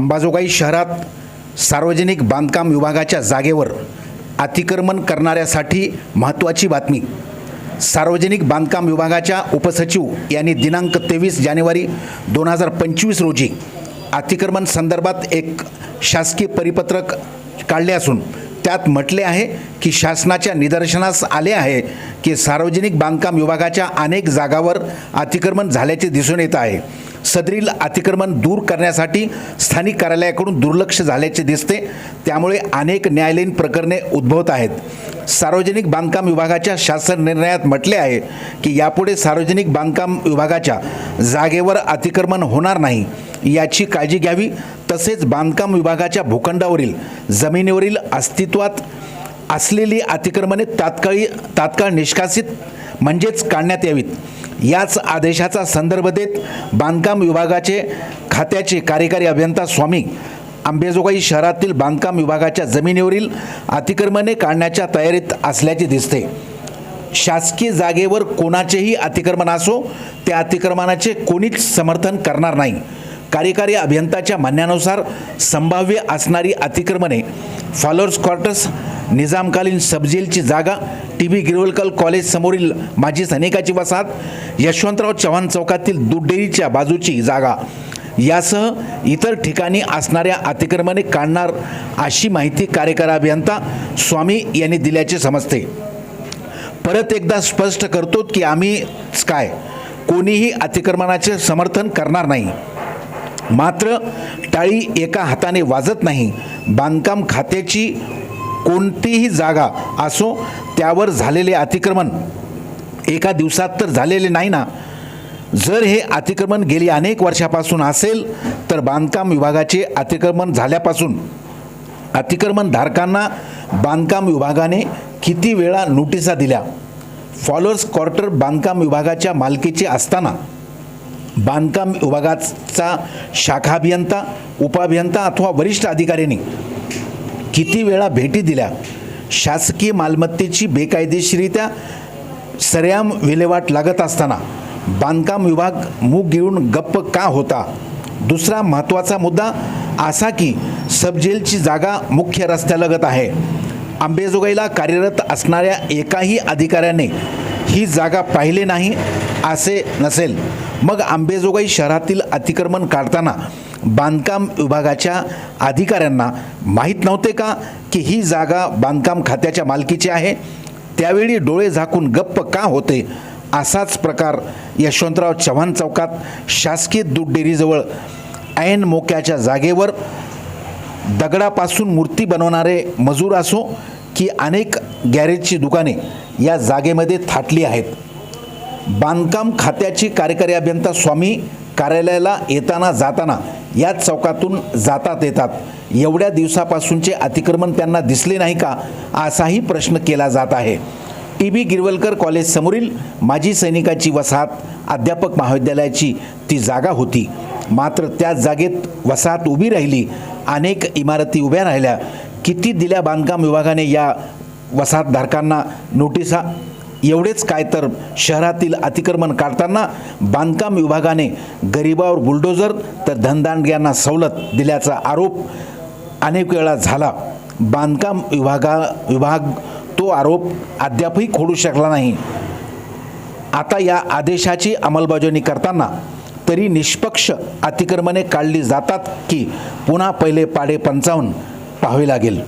अंबाजोगाई शहरात सार्वजनिक बांधकाम विभागाच्या जागेवर अतिक्रमण करणाऱ्यासाठी महत्त्वाची बातमी. सार्वजनिक बांधकाम विभागाच्या उपसचिव यांनी दिनांक तेवीस जानेवारी दोन हजार पंचवीस रोजी अतिक्रमण संदर्भात एक शासकीय परिपत्रक काढले असून त्यात म्हटले आहे की शासनाच्या निदर्शनास आले आहे की सार्वजनिक बांधकाम विभागाच्या अनेक जागावर अतिक्रमण झाल्याचे दिसून येत आहे. सदरील अतिक्रमण दूर करण्यासाठी स्थानिक कार्यालयाकडून दुर्लक्ष झाल्याचे दिसते. त्यामुळे अनेक न्यायालयीन प्रकरणे उद्भवत आहेत. सार्वजनिक बांधकाम विभागाच्या शासन निर्णयात म्हटले आहे की यापुढे सार्वजनिक बांधकाम विभागाच्या जागेवर अतिक्रमण होणार नाही. याची काळजी घ्यावी. तसेच बांधकाम विभागाच्या भूखंडावरील जमिनीवरील अस्तित्वात असलेली अतिक्रमणे तात्काळी तात्काळ निष्कासित म्हणजेच काढण्यात यावीत. याच आदेशाचा संदर्भ देत बांधकाम विभागाचे खात्याचे कार्यकारी अभियंता स्वामी आंबेजोगाई शहरातील बांधकाम विभागाच्या जमिनीवरील अतिक्रमणे काढण्याच्या तयारीत असल्याचे दिसते. शासकीय जागेवर कोणाचेही अतिक्रमण असो त्या अतिक्रमणाचे कोणीच समर्थन करणार नाही. कार्यकारी अभियंताच्या म्हणण्यानुसार संभाव्य असणारी अतिक्रमणे फॉलोअर्स क्वार्टर्स निजामकालीन सबजेलची जागा टी व्ही गिरवलकर कॉलेज समोरील माजी सैनिकाची वसाहत यशवंतराव चव्हाण चौकातील दूध डेअरीच्या बाजूची जागा. यासह इतर ठिकाणी असणाऱ्या अतिक्रमणे काढणार अशी माहिती कार्यकारी अभियंता स्वामी यांनी दिल्याचे समजते. परत एकदा स्पष्ट करतो की आम्ही काय? कोणीही अतिक्रमणाचे समर्थन करणार नाही. मात्र टाळी एका हाताने वाजत नाही. बांधकाम खात्याची कोणतीही जागा असो त्यावर झालेले अतिक्रमण एका दिवसात तर झालेले नाही ना. जर हे अतिक्रमण गेली अनेक वर्षापासून असेल तर बांधकाम विभागाचे अतिक्रमण झाल्यापासून अतिक्रमण धारकांना बांधकाम विभागाने किती वेळा नोटिसा दिल्या? फॉलोअर्स क्वार्टर बांधकाम विभागाच्या मालकीचे असताना बांधकाम विभागाचा शाखा अभियंता उपाभियंता अथवा वरिष्ठ अधिकाऱ्यांनी किती वेळा भेटी दिल्या? शासकीय मालमत्तेची बेकायदेशीरित्या सरेआम विल्हेवाट लागत असताना बांधकाम विभाग मूग घेऊन गप्प का होता? दुसरा महत्त्वाचा मुद्दा असा की सबजेलची जागा मुख्य रस्त्यालगत आहे. आंबेजोगाईला कार्यरत असणाऱ्या एकाही अधिकाऱ्याने ही जागा पाहिले नाही असे नसेल. मग आंबेजोगाई शहरातील अतिक्रमण काढताना बांधकाम विभागाच्या अधिकाऱ्यांना माहीत नव्हते का की ही जागा बांधकाम खात्याच्या मालकीची आहे? त्यावेळी डोळे झाकून गप्प का होते? असाच प्रकार यशवंतराव चव्हाण चौकात शासकीय दूध डेअरीजवळ ऐन मोक्याच्या जागेवर दगडापासून मूर्ती बनवणारे मजूर असो की अनेक गॅरेजची दुकाने या जागेमध्ये थाटली आहेत. बांधकाम खात्याची कार्यकारी अभियंता स्वामी कार्यालयाला येताना जाताना याच चौकातून जातात येतात. एवढ्या दिवसापासूनचे अतिक्रमण त्यांना दिसले नाही का? असाही प्रश्न केला जात आहे. टी. बी. गिरवलकर कॉलेज समोरील माजी सैनिकाची वसाहत अध्यापक महाविद्यालयाची ती जागा होती. मात्र त्या जागेत वसाहत उभी राहिली. अनेक इमारती उभ्या राहिल्या. किती दिल्या बांधकाम विभागाने या वसाहतधारकांना? नोटिसा एवढेच काय तर शहरातील अतिक्रमण काढताना बांधकाम विभागाने गरिबावर बुलडोजर तर धनदांडग्यांना सवलत दिल्याचा आरोप अनेक वेळा झाला. बांधकाम विभागा विभाग तो आरोप अद्यापही खोडू शकला नाही. आता या आदेशाची अंमलबजावणी करताना तरी निष्पक्ष अतिक्रमणे काढली जातात की पुन्हा पहिले पाडे पंचावन्न पाहावे लागेल.